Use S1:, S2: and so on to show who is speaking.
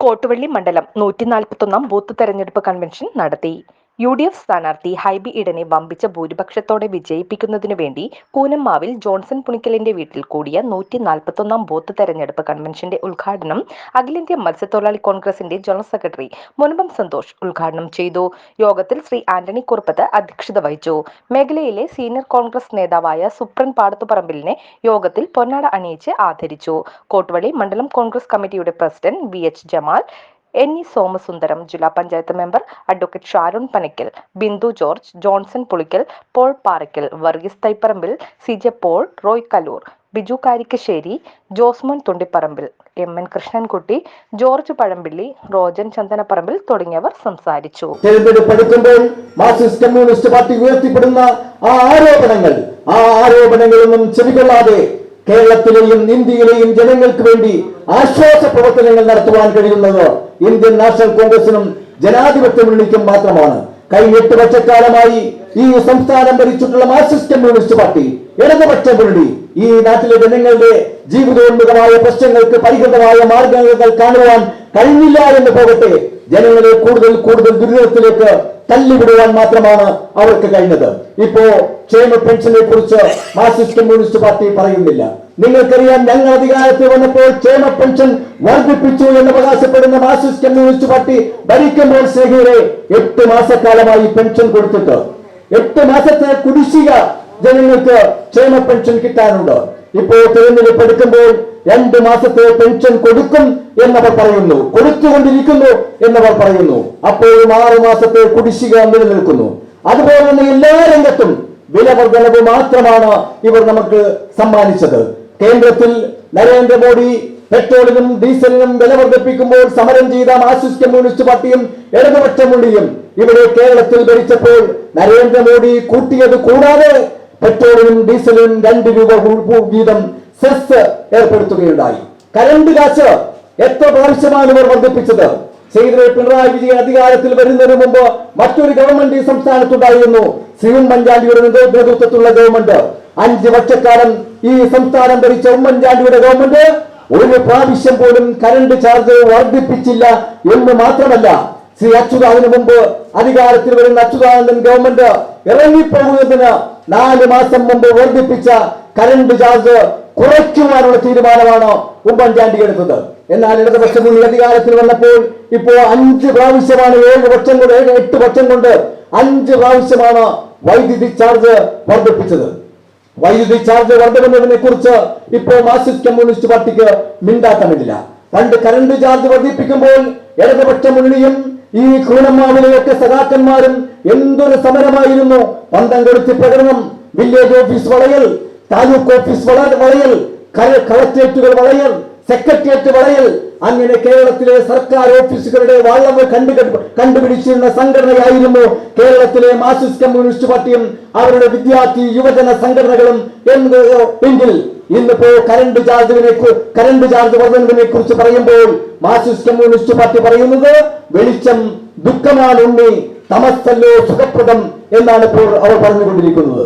S1: കോട്ടുവള്ളി മണ്ഡലം നൂറ്റി നാൽപ്പത്തൊന്നാം ബൂത്ത് തെരഞ്ഞെടുപ്പ് കൺവെൻഷൻ നടത്തി. യു ഡി എഫ് സ്ഥാനാർത്ഥി ഹൈബി ഇടനെ വമ്പിച്ച ഭൂരിപക്ഷത്തോടെ വിജയിപ്പിക്കുന്നതിനു വേണ്ടി കൂനമ്മാവിൽ ജോൺസൺ പുണിക്കലിന്റെ വീട്ടിൽ കൂടിയ നൂറ്റി നാൽപ്പത്തൊന്നാം ബൂത്ത് തെരഞ്ഞെടുപ്പ് കൺവെൻഷന്റെ ഉദ്ഘാടനം അഖിലേന്ത്യാ മത്സ്യത്തൊഴിലാളി കോൺഗ്രസിന്റെ ജനറൽ സെക്രട്ടറി മുനമ്പം സന്തോഷ് ഉദ്ഘാടനം ചെയ്തു. യോഗത്തിൽ ശ്രീ ആന്റണി കുറുപ്പത്ത് അധ്യക്ഷത വഹിച്ചു. മേഖലയിലെ സീനിയർ കോൺഗ്രസ് നേതാവായ സുപ്രൻ പാടത്തുപറമ്പിലിനെ യോഗത്തിൽ പൊന്നാട അണിയിച്ച് ആദരിച്ചു. കോട്ടുവള്ളി മണ്ഡലം കോൺഗ്രസ് കമ്മിറ്റിയുടെ president V H Jamal N E Somasundaram ജില്ലാ panchayat member advocate Sharun Panakkal Bindu George Johnson Pulickal Paul Paraikkal Varghese Thaiparambil C. J. Paul Roy Kaloor Biju Karikkassery Josemon Thundiparambil M. N. Krishnankutty George Pazhampilly Rojan Chandanaparambil തുടങ്ങിയവർ സംസാരിച്ചു.
S2: Communist party ആ ആരോപണങ്ങൾ ആ ആരോപണങ്ങളൊന്നും ചെവികൊള്ളാതെ കേരളത്തിലെയും ഇന്ത്യയിലെയും ജനങ്ങൾക്ക് വേണ്ടി ആശ്വാസ പ്രവർത്തനങ്ങൾ നടത്തുവാൻ കഴിയുന്നത് ഇന്ത്യൻ നാഷണൽ കോൺഗ്രസിനും ജനാധിപത്യ മുന്നണിക്കും മാത്രമാണ്. കഴിഞ്ഞ എട്ട് വർഷക്കാലമായി ഈ സംസ്ഥാനം ഭരിച്ചിട്ടുള്ള മാർക്സിസ്റ്റ് കമ്മ്യൂണിസ്റ്റ് പാർട്ടി ഇടതുപക്ഷ മുന്നണി ഈ നാട്ടിലെ ജനങ്ങളുടെ ജീവിതോന്മുഖമായ പ്രശ്നങ്ങൾക്ക് പരിഹൃതമായ മാർഗങ്ങൾ കാണുവാൻ കഴിഞ്ഞില്ല എന്ന് പോകട്ടെ. ജനങ്ങളെ കൂടുതൽ കൂടുതൽ ദുരിതത്തിലേക്ക് തല്ലിവിടുവാൻ മാത്രമാണ് അവർക്ക് കഴിഞ്ഞത്. ഇപ്പോ ക്ഷേമ പെൻഷനെ കുറിച്ച് മാർക്സിസ്റ്റ് കമ്മ്യൂണിസ്റ്റ് പാർട്ടി പറയുന്നില്ല. നിങ്ങൾക്കറിയാം ഞങ്ങൾ അധികാരത്തിൽ വന്നപ്പോൾ ക്ഷേമ പെൻഷൻ വർദ്ധിപ്പിച്ചു എന്ന് അവകാശപ്പെടുന്ന മാർക്സിസ്റ്റ് കമ്മ്യൂണിസ്റ്റ് പാർട്ടി ഭരിക്കുമ്പോൾ സ്നേഹിതരെ എട്ട് മാസക്കാലമായി പെൻഷൻ കൊടുത്തിട്ട് എട്ട് മാസത്തെ കുടിശ്ശിക ജനങ്ങൾക്ക് ക്ഷേമ പെൻഷൻ കിട്ടാനുണ്ട്. ഇപ്പോൾ തിരഞ്ഞെടുപ്പ് എടുക്കുമ്പോൾ രണ്ട് മാസത്തെ പെൻഷൻ കൊടുക്കും എന്നവർ പറയുന്നു. കൊടുത്തുകൊണ്ടിരിക്കുന്നു എന്നവർ പറയുന്നു. അപ്പോഴും ആറു മാസത്തെ കുടിശ്ശിക നിലനിൽക്കുന്നു. അതുപോലെ തന്നെ എല്ലാ രംഗത്തും വിലവർദ്ധനവ് മാത്രമാണ് ഇവർ നമുക്ക് സമ്മാനിച്ചത്. കേന്ദ്രത്തിൽ നരേന്ദ്രമോദി പെട്രോളിനും ഡീസലിനും വില വർദ്ധിപ്പിക്കുമ്പോൾ സമരം ചെയ്ത മാർക്സിസ്റ്റ് കമ്മ്യൂണിസ്റ്റ് പാർട്ടിയും ഇടതുപക്ഷ മുന്നണിയും ഇവിടെ കേരളത്തിൽ ഭരിച്ചപ്പോൾ നരേന്ദ്രമോദി കൂട്ടിയത് കൂടാതെ പെട്രോളിനും ഡീസലിനും രണ്ട് രൂപ വീതം സെസ് ഏർപ്പെടുത്തുകയുണ്ടായി. കരണ്ട് കാശ് എത്ര പ്രാവശ്യമാണ് ഇവർ വർദ്ധിപ്പിച്ചത്? ശ്രീധര പിണറായി വിജയൻ അധികാരത്തിൽ വരുന്നതിന് മുമ്പ് മറ്റൊരു ഗവൺമെന്റ് ഈ സംസ്ഥാനത്തുണ്ടായിരുന്നു. ശ്രീ മഞ്ചാണ്ടിയുടെ നേതൃത്വത്തിലുള്ള ഗവൺമെന്റ് അഞ്ച് വർഷക്കാലം ഈ സംസ്ഥാനം ഭരിച്ച ഉമ്മൻചാണ്ടിയുടെ ഗവൺമെന്റ് ഒരു പ്രാവശ്യം പോലും കരണ്ട് ചാർജ് വർദ്ധിപ്പിച്ചില്ല എന്ന് മാത്രമല്ല. ശ്രീ അച്യുതാനന് മുമ്പ് അധികാരത്തിൽ വരുന്ന അച്യുതാനന്ദൻ ഗവൺമെന്റ് ഇറങ്ങിപ്പോകുന്നതിന് നാല് മാസം മുമ്പ് വർദ്ധിപ്പിച്ച കരണ്ട് ചാർജ് കുറയ്ക്കുവാനുള്ള തീരുമാനമാണ് ഉമ്മൻചാണ്ടി എടുത്തത്. എന്നാൽ ഇടതുപക്ഷ മുന്നണി അധികാരത്തിൽ വന്നപ്പോൾ ഇപ്പോൾ അഞ്ച് പ്രാവശ്യമാണ് ഏഴ് വർഷം കൊണ്ട് ഏഴ് എട്ട് വർഷം കൊണ്ട് അഞ്ച് പ്രാവശ്യമാണ് വൈദ്യുതി ചാർജ് വർദ്ധിപ്പിച്ചത്. വൈദ്യുതി ചാർജ് വർദ്ധനവിനെ കുറിച്ച് ഇപ്പോൾ മാർക്സിസ്റ്റ് കമ്മ്യൂണിസ്റ്റ് പാർട്ടിക്ക് മിണ്ടാട്ടമില്ല പണ്ട് കറണ്ട് ചാർജ് വർദ്ധിപ്പിക്കുമ്പോൾ ഇടതുപക്ഷ മുന്നണിയും ഈ കൂടമാവിലെയൊക്കെ സഖാക്കന്മാരും എന്തൊരു സമരമായിരുന്നു? പന്തം കൊടുത്തി പ്രകടനം വില്ലേജ് ഓഫീസ് വളയൽ താലൂക്ക് ഓഫീസ് വള- വളയൽ കളക്ട്രേറ്റുകൾ വളയൽ സെക്രട്ടേറിയറ്റ് വളയൽ. അങ്ങനെ കേരളത്തിലെ സർക്കാർ ഓഫീസുകളുടെ വള്ളവ് കണ്ടു കണ്ടുപിടിച്ചിരുന്ന സംഘടനയായിരുന്നു കേരളത്തിലെ മാർക്സിസ്റ്റ് കമ്മ്യൂണിസ്റ്റ് പാർട്ടിയും അവരുടെ വിദ്യാർത്ഥി യുവജന സംഘടനകളും എങ്കിൽ ഇന്നിപ്പോ കറണ്ട് ചാർജിനെ കരണ്ട് ചാർജ് വർധനവിനെ കുറിച്ച് പറയുമ്പോൾ മാർക്സിസ്റ്റ് കമ്മ്യൂണിസ്റ്റ് പാർട്ടി പറയുന്നത് വെളിച്ചം ദുഃഖമാണ് ഉണ്ണി തമസ്സല്ലോ സുഖപ്രദം എന്നാണ് ഇപ്പോൾ അവർ പറഞ്ഞുകൊണ്ടിരിക്കുന്നത്.